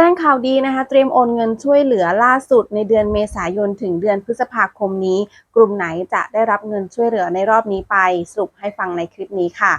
จ้งข่าวดีนะคะ เตรียมโอนเงินช่วยเหลือล่าสุดในเดือนเมษายนถึงเดือนพฤษภาคมนี้ กลุ่มไหนจะได้รับเงินช่วยเหลือในรอบนี้ไป สรุปให้ฟังในคลิปนี้ค่ะ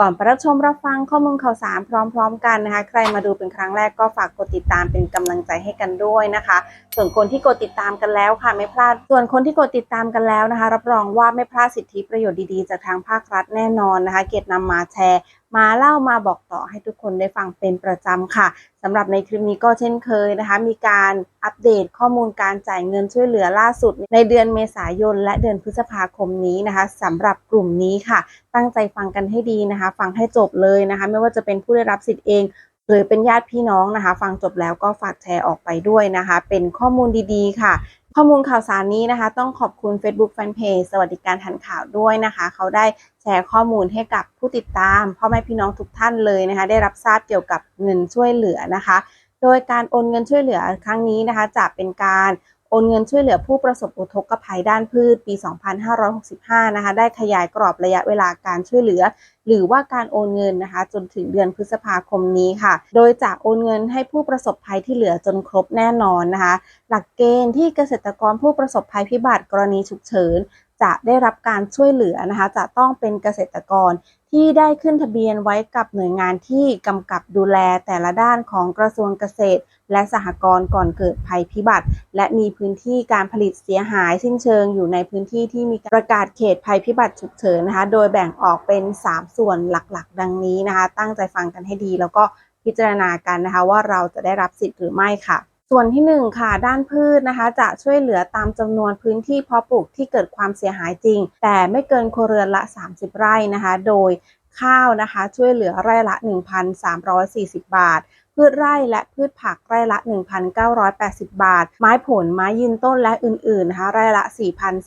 ก่อนไปรับชมรับฟังข้อมูลข่าวสารพร้อม ๆ กันนะคะ ใครมาดูเป็นครั้งแรกก็ฝากกดติดตามเป็นกำลังใจให้กันด้วยนะคะ ส่วนคนที่กดติดตามกันแล้วค่ะไม่พลาด ส่วนคนที่กดติดตามกันแล้วนะคะ รับรองว่าไม่พลาดสิทธิประโยชน์ดีๆ จากทางภาครัฐแน่นอนนะคะ เกียรตินำมาแชร์ มาเล่ามาบอกต่อให้ทุกคนได้ฟังเป็นประจำค่ะสำหรับในคลิปนี้ก็เช่นเคยนะคะ มีการอัปเดตข้อมูลการจ่ายเงินช่วยเหลือล่าสุด ในเดือนเมษายน และเดือนพฤษภาคมนี้นะคะสำหรับกลุ่มนี้ค่ะ ตั้งใจฟังกันให้ดีนะคะ ฟังให้จบเลยนะคะ ไม่ว่าจะเป็นผู้ได้รับสิทธิ์เองหรือเป็นญาติพี่น้องนะคะ ฟังจบแล้วก็ฝากแชร์ออกไปด้วยนะคะ เป็นข้อมูลดีๆ ค่ะ ข้อมูลข่าวสารนี้นะคะ ต้องขอบคุณ Facebook Fanpage สวัสดิการทันข่าวด้วยนะคะ เขาได้แชร์ข้อมูลให้กับผู้ติดตามพ่อแม่พี่น้องทุกท่านเลยนะคะ ได้รับทราบเกี่ยวกับเงินช่วยเหลือนะคะ โดยการโอนเงินช่วยเหลือครั้งนี้นะคะ จะเป็นการ โอนเงินช่วยเหลือผู้ประสบอุทกภัยด้านพืชปี 2565 นะคะ ได้ขยายกรอบระยะเวลาการช่วยเหลือ หรือว่าการโอนเงินนะคะ จนถึงเดือนพฤษภาคมนี้ค่ะ โดยจะโอนเงินให้ผู้ประสบภัยที่เหลือจนครบแน่นอนนะคะ หลักเกณฑ์ที่เกษตรกรผู้ประสบภัยพิบัติกรณีฉุกเฉิน จะได้รับการช่วยเหลือนะคะ จะต้องเป็นเกษตรกรที่ได้ขึ้นทะเบียนไว้กับหน่วยงานที่กำกับดูแลแต่ละด้านของกระทรวงเกษตร และสหกรณ์ก่อนเกิดภัยพิบัติ และมีพื้นที่การผลิตเสียหายสิ้นเชิงอยู่ในพื้นที่ที่มีประกาศเขตภัยพิบัติฉุกเฉินนะคะ โดยแบ่งออกเป็น 3 ส่วนหลักๆ ดังนี้นะคะ ตั้งใจฟังกันให้ดี แล้วก็พิจารณากันนะคะว่าเราจะได้รับสิทธิ์หรือไม่ค่ะ ส่วนที่ 1 ค่ะ ด้านพืชนะคะ จะช่วยเหลือตามจำนวนพื้นที่เพาะปลูกที่เกิดความเสียหายจริง แต่ไม่เกินครัวเรือนละ 30 ไร่นะคะ โดยข้าวนะคะ ช่วยเหลือไร่ละ 1,340 บาท พืชไร่และพืชผักไร่ละ 1,980 บาท ไม้ผลไม้ยืนต้นและอื่นๆนะคะไร่ละ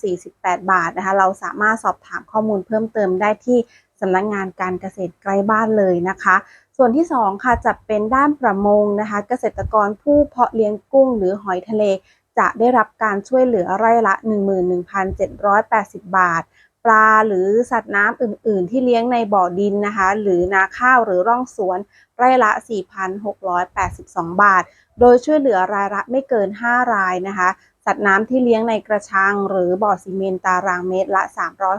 4,048 บาทนะคะ เราสามารถสอบถามข้อมูลเพิ่มเติมได้ที่สำนักงงานการเกษตรใกล้บ้านเลยนะคะ ส่วนที่ 2 ค่ะจะเป็นด้านประมงนะคะ เกษตรกรผู้เพาะเลี้ยงกุ้งหรือหอยทะเล จะได้รับการช่วยเหลือไร่ละ 11,780 บาท ปลาหรือสัตว์น้ำอื่น ๆ ที่เลี้ยงในบ่อดินนะคะ หรือนาข้าวหรือร่องสวน ไร่ละ 4,682 บาท โดยช่วยเหลือรายละไม่เกิน 5 รายนะคะ สัตว์น้ำที่เลี้ยงในกระชัง หรือบ่อซีเมนต์ตารางเมตรละ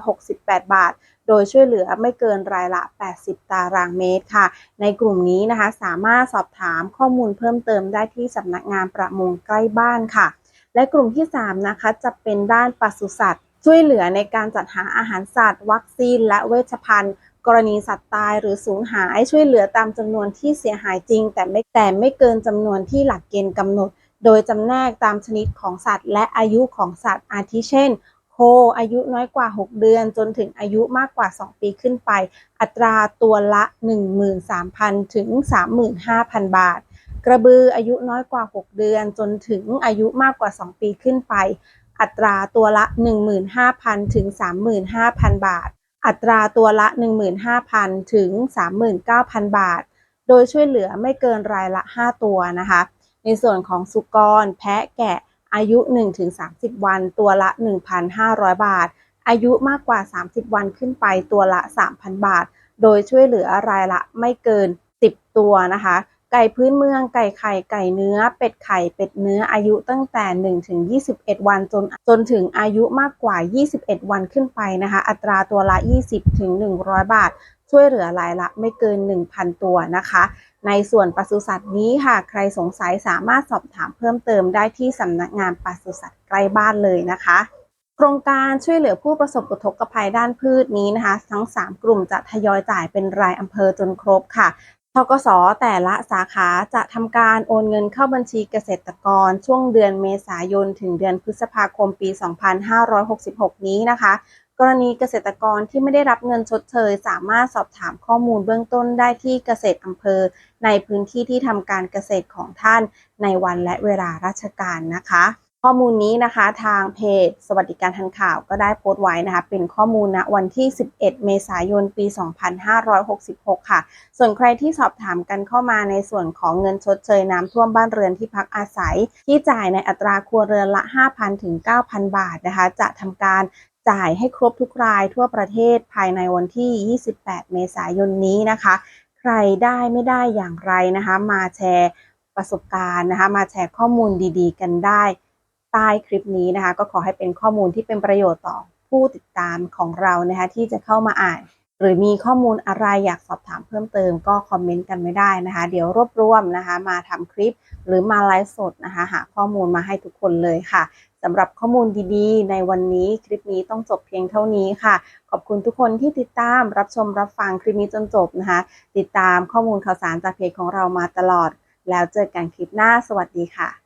368 บาท โดยช่วยเหลือไม่เกินรายละ 80 ตารางเมตรค่ะ ในกลุ่มนี้นะคะสามารถสอบถามข้อมูลเพิ่มเติมได้ที่สำนักงานประมงใกล้บ้านค่ะ และกลุ่มที่ 3 นะคะจะเป็นด้านปศุสัตว์ ช่วยเหลือในการจัดหาอาหารสัตว์ วัคซีน และเวชภัณฑ์กรณีสัตว์ตายหรือสูญหายช่วยเหลือตามจำนวนที่เสียหายจริง แต่ไม่แต่ไม่เกินจำนวนที่หลักเกณฑ์กำหนด โดยจำแนกตามชนิดของสัตว์ และอายุของสัตว์ อาทิเช่น โคอายุน้อยกว่า 6 เดือน จนถึงอายุมากกว่า 2 ปีขึ้นไป อัตราตัวละ 13,000 ถึง 35,000 บาท กระบืออายุน้อยกว่า 6 เดือน จนถึงอายุมากกว่า 2 ปีขึ้นไป อัตราตัวละ 15,000 ถึง 35,000 บาท อัตราตัวละ 15,000 ถึง 39,000 บาท โดยช่วยเหลือไม่เกินรายละ 5 ตัวนะคะ ในส่วนของสุกร แพะแกะ อายุ 1-30 วัน ตัวละ 1,500 บาท อายุมากกว่า 30 วันขึ้นไปตัวละ 3,000 บาท โดยช่วยเหลือรายละไม่เกิน 10 ตัวนะคะ ไก่พื้นเมือง ไก่ไข่ ไก่เนื้อ เป็ดไข่ เป็ดเนื้อ อายุตั้งแต่ 1-21 วันจนจนถึงอายุมากกว่า 21 วันขึ้นไปนะคะ อัตราตัวละ 20-100 บาท ช่วยเหลือรายละไม่เกิน 1,000 ตัวนะคะ ในส่วนปศุสัตว์นี้ค่ะ ใครสงสัยสามารถสอบถามเพิ่มเติมได้ที่สำนักงานปศุสัตว์ใกล้บ้านเลยนะคะ โครงการช่วยเหลือผู้ประสบอุทกภัยด้านพืชนี้นะคะ ทั้ง 3 กลุ่มจะทยอยจ่ายเป็นรายอำเภอจนครบค่ะทกสแต่ละสาขาจะทำการโอนเงินเข้าบัญชีเกษตรกรช่วงเดือนเมษายน ถึงเดือนพฤษภาคมปี 2566 นี้นะคะ กรณีเกษตรกรที่ไม่ได้รับเงินชดเชย สามารถสอบถามข้อมูลเบื้องต้นได้ที่เกษตรอำเภอ ในพื้นที่ที่ทำการเกษตรของท่านในวันและเวลาราชการนะคะ ข้อมูลนี้นะคะทางเพจ สวัสดิการทันข่าวก็ได้โพสต์ไว้นะคะ เป็นข้อมูลณวันที่ 11 เมษายน ปี 2566 ค่ะ ส่วนใครที่สอบถามกันเข้ามาในส่วนของเงินชดเชยน้ำท่วมบ้านเรือนที่พักอาศัย ที่จ่ายในอัตราครัวเรือนละ 5,000 ถึง 9,000 บาทนะคะ จะทำการ จ่ายให้ครบทุกรายทั่วประเทศภายในวันที่ 28 เมษายนนี้นะคะ ใครได้ไม่ได้อย่างไรนะคะ มาแชร์ประสบการณ์นะคะ มาแชร์ข้อมูลดีๆ กันได้ใต้คลิปนี้นะคะ ก็ขอให้เป็นข้อมูลที่เป็นประโยชน์ต่อผู้ติดตามของเรานะคะที่จะเข้ามาอ่าน หรือมีข้อมูลอะไรอยากสอบถามเพิ่มเติมก็คอมเมนต์กันไม่ได้นะคะ เดี๋ยวรวบรวมนะคะ มาทำคลิปหรือมาไลฟ์สดนะคะ หาข้อมูลมาให้ทุกคนเลยค่ะสำหรับข้อมูลดีๆ ในวันนี้คลิปนี้ต้องจบเพียงเท่านี้ค่ะ ขอบคุณทุกคนที่ติดตามรับชมรับฟังคลิปนี้จนจบนะคะ ติดตามข้อมูลข่าวสารจากเพจของเรามาตลอด แล้วเจอกันคลิปหน้าสวัสดีค่ะ